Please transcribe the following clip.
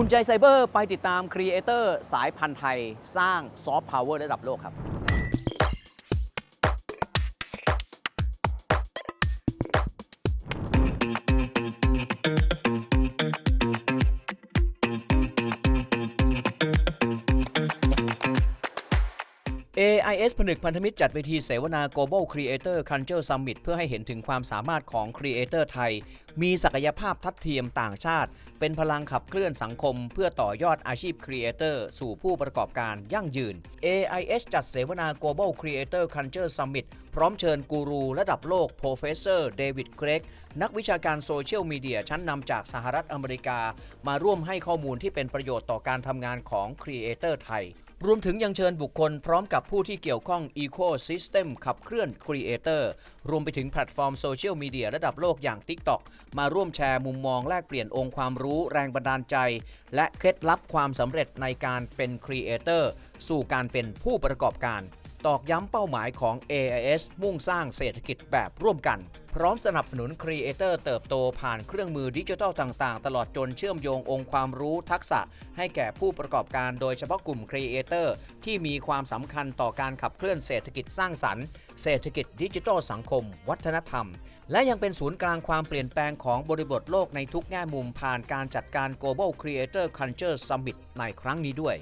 อุ่นใจไซเบอร์ไปติดตามครีเอเตอร์สายพันธุ์ไทย สร้างซอฟต์พาวเวอร์ระดับโลกครับ AIS ผนึกพันธมิตรจัดเวทีเสวนา Global Creator Culture Summit เพื่อให้เห็นถึงความสามารถของ Creator ไทย มีศักยภาพทัดเทียมต่างชาติ เป็นพลังขับเคลื่อนสังคม เพื่อต่อยอดอาชีพ Creator สู่ผู้ประกอบการยั่งยืน AIS จัดเสวนา Global Creator Culture Summit พร้อมเชิญกูรูระดับโลก Professor David Craig นักวิชาการโซเชียลมีเดียชั้นนำจากสหรัฐอเมริกา มาร่วมให้ข้อมูลที่เป็นประโยชน์ต่อการทำงานของ Creator ไทย รวมถึงยังเชิญบุคคลพร้อมกับผู้ที่เกี่ยวข้อง Ecosystem ขับเคลื่อน Creator รวมไปถึงแพลตฟอร์มโซเชียลมีเดียระดับโลกอย่าง TikTok มาร่วมแชร์มุมมองแลกเปลี่ยนองค์ความรู้แรงบันดาลใจ และเคล็ดลับความสำเร็จในการเป็น Creator สู่การเป็นผู้ประกอบการ ตอกย้ำเป้าหมายของ AIS มุ่งสร้างเศรษฐกิจแบบร่วมกัน พร้อมสนับสนุนครีเอเตอร์เติบโตผ่านเครื่องมือดิจิทัลต่างๆ ตลอดจนเชื่อมโยงองค์ความรู้ทักษะ ให้แก่ผู้ประกอบการโดยเฉพาะกลุ่มครีเอเตอร์ที่มีความสำคัญต่อการขับเคลื่อนเศรษฐกิจสร้างสรรค์ เศรษฐกิจดิจิทัลสังคม วัฒนธรรม และยังเป็นศูนย์กลางความเปลี่ยนแปลงของบริบทโลกในทุกแง่มุมผ่านการจัดการ Global Creator Culture Summit ในครั้งนี้ด้วย